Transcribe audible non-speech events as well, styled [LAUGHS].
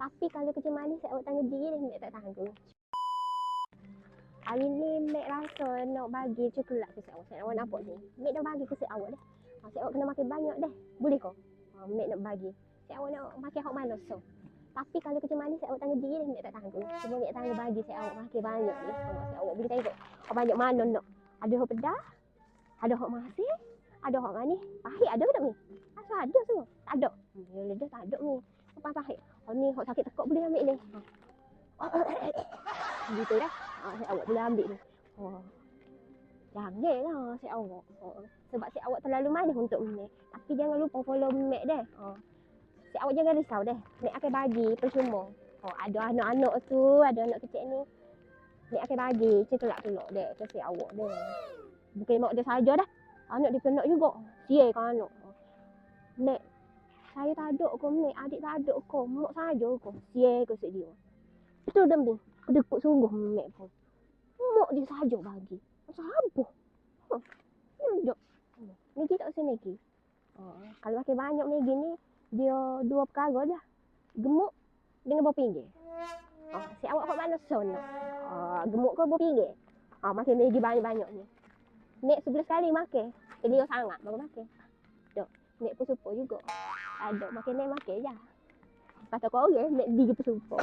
Tapi kalau kerja manis saya awak tanggung diri dah, tak tanggung. Hari ni Mek rasa nak bagi coklat ke awak. Saya awak nampak ni. Mek dah bagi ke saya awak dah. Saya awak kena makan banyak dah. Boleh kau? Ha, Mek nak bagi. Saya awak nak makan hot manis so. Tapi kalau kerja manis saya awak tanggung diri dah, Mek tak tanggung. Cuma Mek tanggung bagi saya awak makan banyak ni. Ha, saya awak boleh tengok. Oh, banyak mana nak. Ada hot pedas. Ada hot masin. Ada hot manis. Pahit ada ke tak ni? Asal ada semua. Tak ada. Hmm, ya lidah tak ada ni. Apa pahit? Oh ni hot sakit tekuk boleh ambil ni. [LAUGHS] Gitu dah. Ha, saya awak boleh ambil ni. Oh. Janganlah saya awak. Oh. Sebab saya awak terlalu manis untuk Mek. Tapi jangan lupa follow Mek deh. Oh. Saya awak jangan risau deh. Mek akan bagi percuma. Oh, ada anak-anak tu, ada anak kecil ni. Mek akan bagi cekelak-celok deh ke si awak deh. Bukan mak dia saja dah. Anak dia kena juga. Sial kan anak. Mek, ada kau Mek. Adik tak ada kau. Mak saja kau. Sial ke si dia. Betul ni. Kedekut sungguh Mek pun. Mak dia saja bagi. Macam apa? Ni Maggi tak rasa Maggi. Oh, kalau makan banyak ni, dia dua perkara dah. Gemuk dengan berapa pinggir. Oh, si awak hot mana son? Oh, gemuk ke berapa pinggir? Oh, makan Maggi banyak-banyak ni. Nek sebelah sekali makan. Dia sangat baru makan. Nek pun super juga. Ada makan Nek makan je. Kata kau orang, Nek dia pun super.